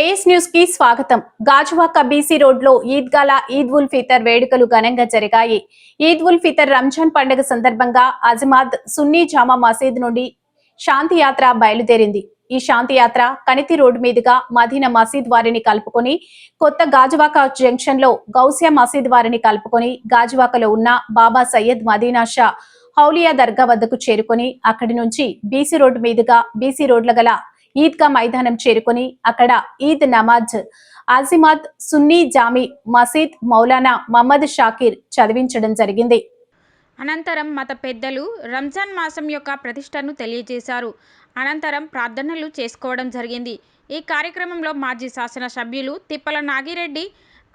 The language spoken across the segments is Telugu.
ఏఎస్ న్యూస్కి స్వాగతం. గాజువాక బీసీ రోడ్లో ఈద్గాల ఈద్ ఉల్ ఫితర్ వేడుకలు ఘనంగా జరిగాయి. ఈద్ ఉల్ ఫితర్ రంజాన్ పండుగ సందర్భంగా అజమాద్ సున్నీ జామా మసీద్ నుండి శాంతి యాత్ర బయలుదేరింది. ఈ శాంతి యాత్ర కనితి రోడ్డు మీదుగా మదీనా మసీద్ వారిని కలుపుకొని కొత్త గాజువాక జంక్షన్లో గౌసియా మసీద్ వారిని కలుపుకొని గాజువాకలో ఉన్న బాబా సయ్యద్ మదీనా షా హౌలియా దర్గా వద్దకు చేరుకొని అక్కడి నుంచి బీసీ రోడ్డు మీదుగా బీసీ రోడ్ల గల ఈద్గా మైదానం చేరుకుని అక్కడ ఈద్ నమాజ్ ఆజిమాద్ సున్నీ జామీ మసీద్ మౌలానా మహమ్మద్ షాకీర్ చదివించడం జరిగింది. అనంతరం మత పెద్దలు రంజాన్ మాసం యొక్క ప్రతిష్టను తెలియజేశారు. అనంతరం ప్రార్థనలు చేసుకోవడం జరిగింది. ఈ కార్యక్రమంలో మాజీ శాసన సభ్యులు తిప్పల నాగిరెడ్డి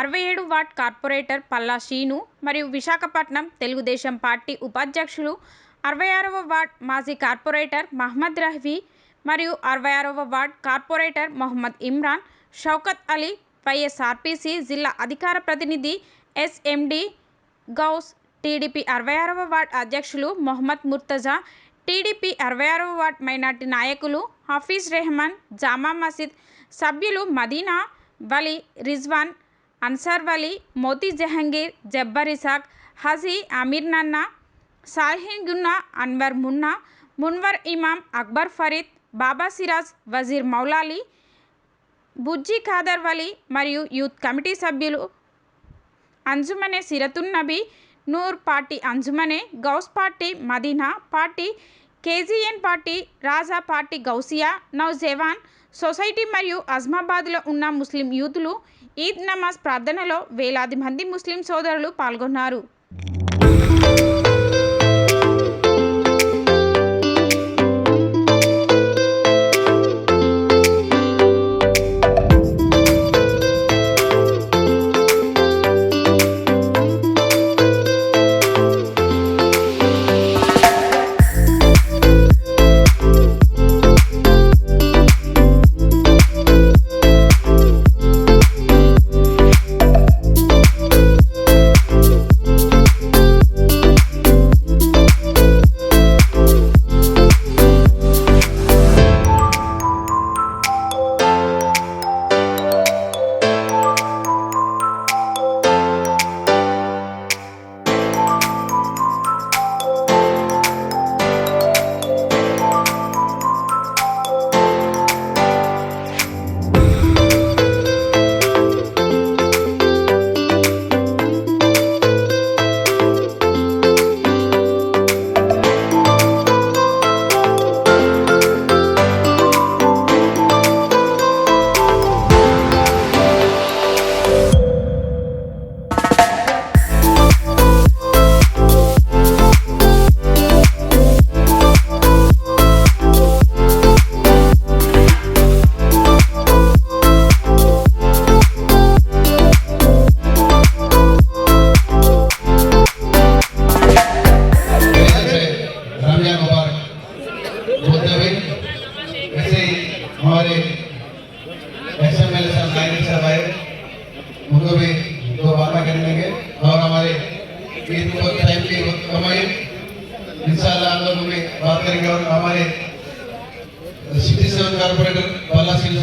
అరవై ఏడు వార్డ్ కార్పొరేటర్ పల్లా షీను మరియు విశాఖపట్నం తెలుగుదేశం పార్టీ ఉపాధ్యక్షులు అరవై ఆరవ వార్డ్ మాజీ కార్పొరేటర్ మహమ్మద్ రహ్వీ మరియు అరవై ఆరవ ward corporator Mohammed Imran Shaukat Ali YSRPC జిల్లా అధికార ప్రతినిధి ఎస్ఎండి గౌస్ టీడీపీ అరవై ఆరవ వార్డ్ అధ్యక్షులు మొహమ్మద్ ముర్తజా టీడీపీ అరవై ఆరవ వార్డ్ మైనార్టీ నాయకులు హఫీజ్ రెహమాన్ జామా మసీద్ సభ్యులు మదీనా వలి రిజ్వాన్ అన్సార్ వలి మోతీ జహంగీర్ జబ్బర్ ఇసాక్ హజీ అమీర్ నన్నా సాహిన్ గున్నా అన్వర్ మున్నా మున్వర్ ఇమామ్ అక్బర్ ఫరీద్ బాబా సిరాజ్ వజీర్ మౌలాలి బుజ్జి ఖాదర్ వలి మరియు యూత్ కమిటీ సభ్యులు Anjumane Seeratun Nabi Noor party Anjumane Ghouse party Madina party KGN party Raja party Ghousia Naujawan society మరియు అజ్మాబాద్లో ఉన్న ముస్లిం యూతులు ఈద్ నమాజ్ ప్రార్థనలో వేలాది మంది ముస్లిం సోదరులు పాల్గొన్నారు.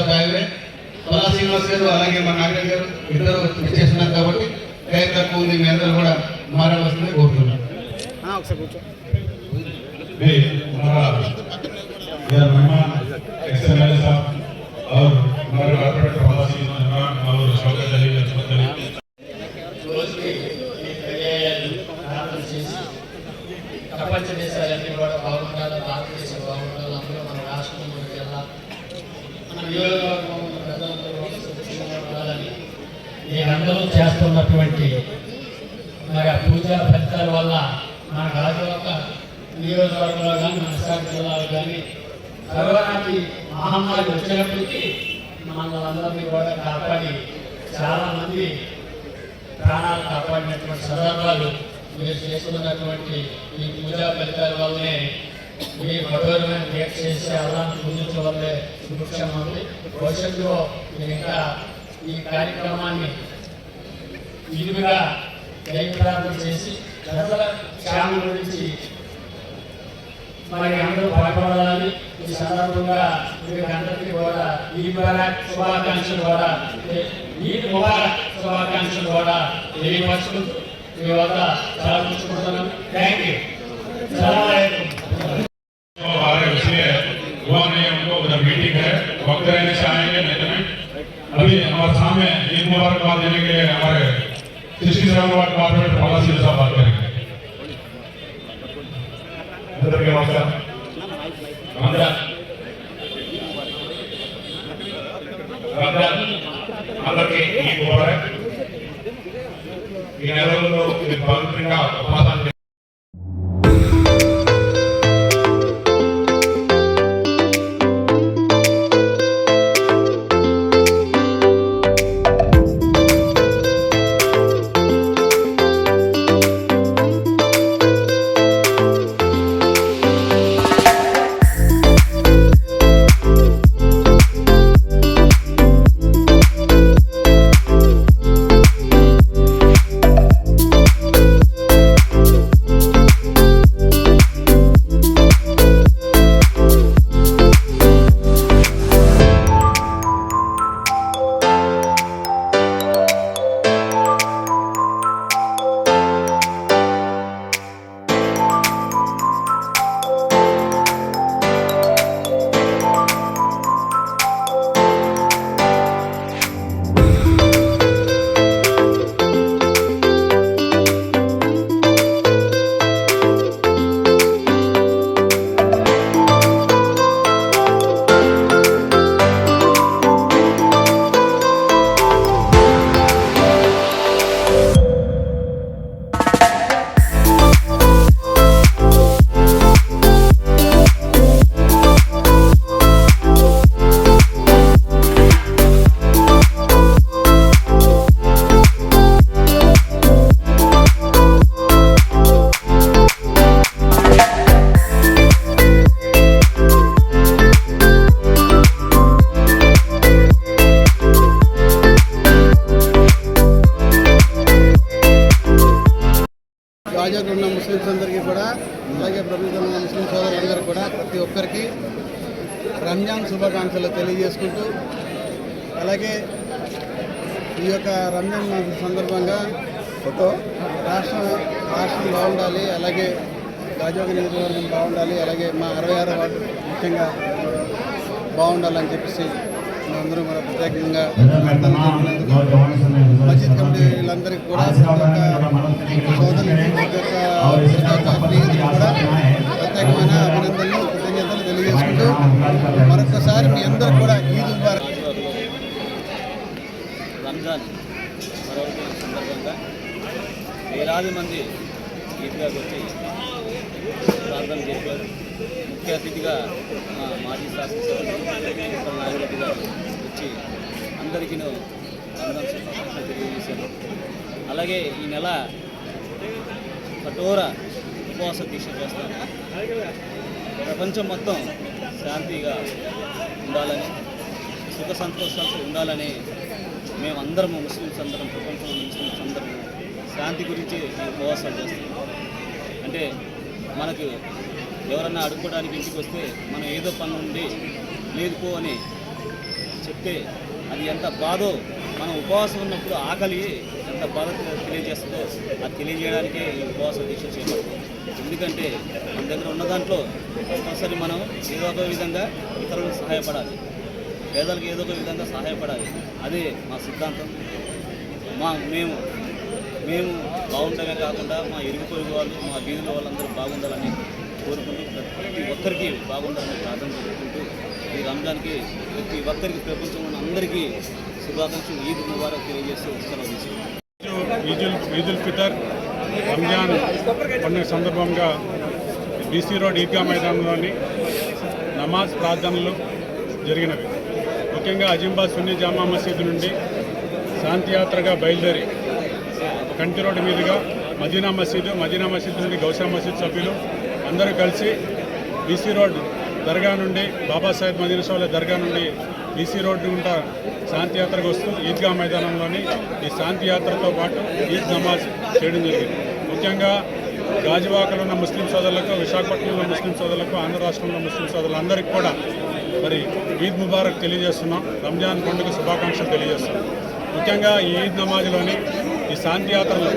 సభ్యులే పొలా శ్రీనివాస్ గారు అలాగే మా నాగరాజ్ గారు ఇద్దరు చేస్తున్నారు కాబట్టి టైం తక్కువ ఉంది మీ అందరూ కూడా మారవలసిందే కోరుతున్నాను ప్రపంచ దేశాలన్నీ కూడా బాగుండాలి భారతదేశం బాగుండాలి అందులో మన రాష్ట్రం మీరందరూ చేస్తున్నటువంటి మరి ఆ పూజా ఫలితాల వల్ల మన రాజువక నియోజకవర్గంలో కానీ మన విశాఖ జిల్లాలో కానీ కరోనాకి మహమ్మారి వచ్చినప్పటికీ మనల్ని కూడా కాపాడి చాలామంది ప్రాణాలు కాపాడినటువంటి సందర్భాలు మీరు చేస్తున్నటువంటి ఈ పూజా ఫలితాల వల్లనే మీ కఠోరమైన దీక్ష చేసి అల్లాన్ని పూజించడం వల్లే సుభిక్షం ఉంది. భవిష్యత్తులో ఇంకా ఈ కార్యక్రమాన్ని విరివిగా దైవప్రార్థన చేసి ప్రజల క్షేమం గురించి మరి అందరూ పాల్గొనాలని ఈ సందర్భంగా మీకు అందరికీ కూడా ఈ ముబారక్ శుభాకాంక్షలు కూడా ఈ ముబారక్ శుభాకాంక్షలు కూడా తెలియపరుచుకుంటూ మీ వద్ద సెలవుకుంటున్నాను థ్యాంక్ యూ वक्ता जी आएँगे अभी हमारे सामने ईद मुबारकबाद देने के लिए हमारे कृषि कॉर्पोरेट पॉलिसी साहब बात करेंगे। नमस्कार గాజాకు ఉన్న ముస్లిమ్స్ అందరికీ కూడా అలాగే ప్రభుత్వం ఉన్న ముస్లిం సోదరులందరికీ కూడా ప్రతి ఒక్కరికి రంజాన్ శుభాకాంక్షలు తెలియజేసుకుంటూ అలాగే ఈ యొక్క రంజాన్ సందర్భంగా రాష్ట్రం రాష్ట్రం బాగుండాలి అలాగే గాజాక నియోజకవర్గం బాగుండాలి అలాగే మా అరవై ఆరో వార్డు ముఖ్యంగా బాగుండాలని చెప్పేసి మేమందరం కూడా ప్రత్యేకంగా మస్జిద్ కమిటీ వీళ్ళందరికీ కూడా ప్రత్యేకమైన అభినందనలు కృతజ్ఞతలు తెలియజేసుకుంటూ మరొకసారి మీ అందరూ కూడా ఈద్ రంజాన్ సందర్భంగా వేలాది మంది ఈద్గాకి వచ్చి ప్రార్థన చేశారు. ముఖ్య అతిథిగా మా మాజీ శాసనసభ్యులు ఉత్తర నాగిరెడ్డి గారు వచ్చి అందరికీ రంజాన్ తెలియజేశారు. అలాగే ఈ నెల కఠోర ఉపవాస దీక్ష చేస్తాను ప్రపంచం మొత్తం శాంతిగా ఉండాలని సుఖ సంతోషాలతో ఉండాలని మేమందరము ముస్లిమ్స్ అందరం ప్రపంచంలో ముస్లిమ్స్ అందరం శాంతి గురించి ఉపవాసాలు చేస్తున్నాం. అంటే మనకు ఎవరన్నా అడుక్కోవడానికి ఇంటికి వస్తే మనం ఏదో పని ఉండి లేదు పో అని చెప్తే అది ఎంత బాధో మనం ఉపవాసం ఉన్నప్పుడు ఆకలి ఎంత బాధ తెలియజేస్తుందో అది తెలియజేయడానికే ఈ ఉపవాస దీక్ష చేపడతాం ఎందుకంటే మన దగ్గర ఉన్న దాంట్లో కంపల్సరీ మనం ఏదో ఒక విధంగా ఇతరులకు సహాయపడాలి. పేదలకు ఏదో ఒక విధంగా సహాయపడాలి. అదే మా సిద్ధాంతం. మా మేము మేము బాగుండమే కాకుండా మా ఇరుగు పొరుగు వాళ్ళు మా వీధుల వాళ్ళందరూ బాగుండాలని కోరుకుంటూ ప్రతి ఒక్కరికి బాగుండాలని ప్రార్థన చేసుకుంటూ ఈ రంజాన్కి ప్రతి ఒక్కరికి ప్రపంచంలో అందరికీ శుభాకాంక్షలు. ఈద్ ముబారక్ తెలియజేస్తూ సెలవు తీసుకుంటాం ఈదుల్ ఫితర్ రంజాన్ పండుగ సందర్భంగా బీసీ రోడ్ ఈద్గా మైదానంలోని నమాజ్ ప్రార్థనలు జరిగినవి. ముఖ్యంగా అజింబాద్ సున్నీ జామా మసీదు నుండి శాంతియాత్రగా బయలుదేరి కంటి రోడ్డు మీదుగా మదీనా మసీదు మదీనా మసీదు నుండి గౌసా మసీద్ సభ్యులు అందరూ కలిసి బీసీ రోడ్ దర్గా నుండి బాబాసాహెబ్ మదీనా దర్గా నుండి బీసీ రోడ్డు గుండా శాంతియాత్రకు వస్తూ ఈద్గా మైదానంలోని ఈ శాంతియాత్రతో పాటు ఈద్ నమాజ్ చేయడం జరిగింది. ముఖ్యంగా గాజువాకలో ఉన్న ముస్లిం సోదరులకు విశాఖపట్నంలో ముస్లిం సోదరులకు ఆంధ్ర రాష్ట్రంలో ముస్లిం సోదరులందరికీ కూడా మరి ఈద్ ముబారక్ తెలియజేస్తున్నాం. రంజాన్ పండుగ శుభాకాంక్షలు తెలియజేస్తున్నాం. ముఖ్యంగా ఈ ఈద్ నమాజ్లోని ఈ శాంతి యాత్రలో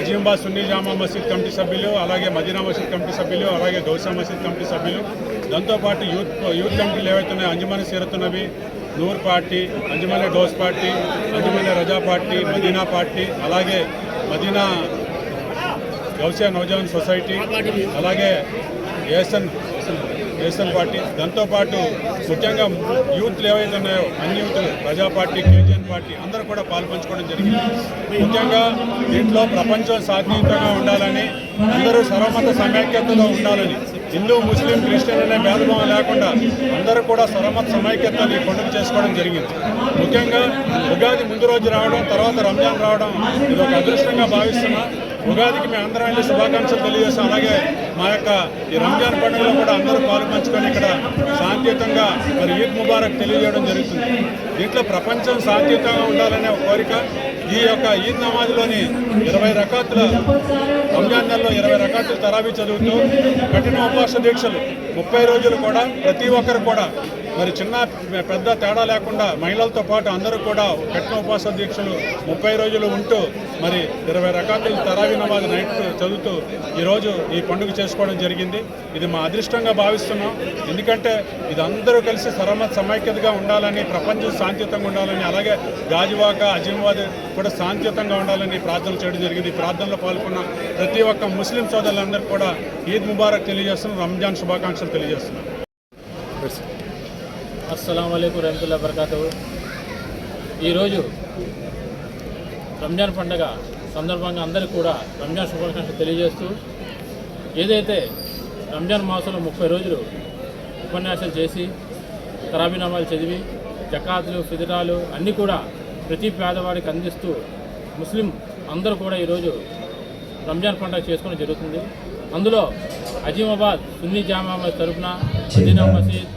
అజీంబా సున్నీ జామా మసీద్ కమిటీ సభ్యులు అలాగే మదీనా మసీద్ కమిటీ సభ్యులు అలాగే గౌసా మసీద్ కమిటీ సభ్యులు. దాంతోపాటు యూత్ యూత్ కమిటీలు ఏవైతున్నాయో Anjumane Seeratunnabi Noor party Anjumane dose party Anjumane Raza party Madina party అలాగే మదీనా గౌసియా నవజవాన్ సొసైటీ అలాగే ఏఎస్ఎన్ ఏసన్ పార్టీ. దాంతోపాటు ముఖ్యంగా యూత్లు ఏవైతే ఉన్నాయో అన్ని యూత్లు ప్రజా పార్టీ కేజీఎన్ పార్టీ అందరూ కూడా పాల్పంచుకోవడం జరిగింది. ముఖ్యంగా దీంట్లో ప్రపంచం శాంతియుతంగా ఉండాలని అందరూ సర్వమత సమైక్యతలో ఉండాలని హిందూ ముస్లిం క్రిస్టియన్ అనే భేదభావం లేకుండా అందరూ కూడా సర్వమత సమైక్యతని పండుగ చేసుకోవడం జరిగింది. ముఖ్యంగా ఉగాది ముందు రోజు రావడం తర్వాత రంజాన్ రావడం ఇది ఒక అదృష్టంగా భావిస్తున్నా. ఉగాదికి మేము అందరం వెళ్ళి శుభాకాంక్షలు తెలియజేస్తాం. అలాగే మా యొక్క ఈ రంజాన్ పండుగలో కూడా అందరూ పాల్పంచుకొని ఇక్కడ శాంతియుతంగా మరి ఈద్ ముబారక్ తెలియజేయడం జరుగుతుంది. దీంట్లో ప్రపంచం శాంతియుతంగా ఉండాలనే కోరిక ఈ యొక్క ఈద్ నమాజ్లోని ఇరవై రకాతుల రంజాన్ నెలలో ఇరవై రకాతుల తరాబీ చదువుతూ కఠిన ఉపవాస దీక్షలు ముప్పై రోజులు కూడా ప్రతి ఒక్కరు కూడా మరి చిన్న పెద్ద తేడా లేకుండా మహిళలతో పాటు అందరూ కూడా కఠిన ఉపవాస దీక్షలు ముప్పై రోజులు ఉంటూ మరి ఇరవై రకాల తరావీ నమాజ్ నైట్ చదువుతూ ఈరోజు ఈ పండుగ చేసుకోవడం జరిగింది. ఇది మా అదృష్టంగా భావిస్తున్నాం. ఎందుకంటే ఇది అందరూ కలిసి సరమత్ సమైక్యతగా ఉండాలని ప్రపంచం శాంతియుతంగా ఉండాలని అలాగే గాజువాక అజీమాబాద్ కూడా శాంతియుతంగా ఉండాలని ప్రార్థనలు చేయడం జరిగింది. ప్రార్థనలో పాల్గొన్న ప్రతి ఒక్క ముస్లిం సోదరులందరూ కూడా ఈద్ ముబారక్ తెలియజేస్తున్నాం. రంజాన్ శుభాకాంక్షలు తెలియజేస్తున్నాం. అస్సలం అయికు రహతుల్లా బర్కాతు ఈరోజు రంజాన్ పండగ సందర్భంగా అందరికీ కూడా రంజాన్ శుభాకాంక్షలు తెలియజేస్తూ ఏదైతే రంజాన్ మాసంలో ముప్పై రోజులు ఉపన్యాసాలు చేసి తరాబీనామాలు చదివి జకాతులు ఫిదిరాలు అన్నీ కూడా ప్రతి పేదవాడికి అందిస్తూ ముస్లిం అందరూ కూడా ఈరోజు రంజాన్ పండుగ చేసుకోవడం జరుగుతుంది. అందులో అజీమాబాద్ సున్నీ జామా మసీద్ తరఫున మదీనా మసీద్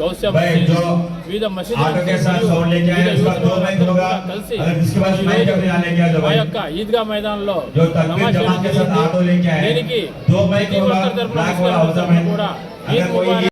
గౌస్యా भाई మసీద్ जो వివిధ మసీద్ ऑटो के साथ साउंड लेके आए उसका दो माइक होगा కలిసి अगर जिसके पास माइक है यहाँ लेके आ जाओ మా भाई యొక్క ఈద్గా మైదానంలో जो तकबीर నమాజ్ जमात के साथ చేయడం ऑटो लेके आए దీనికి दो माइक ప్రతి होगा ఒక్కరి తరపున ब्लैक ముస్లిం वाला होता తరపున है కూడా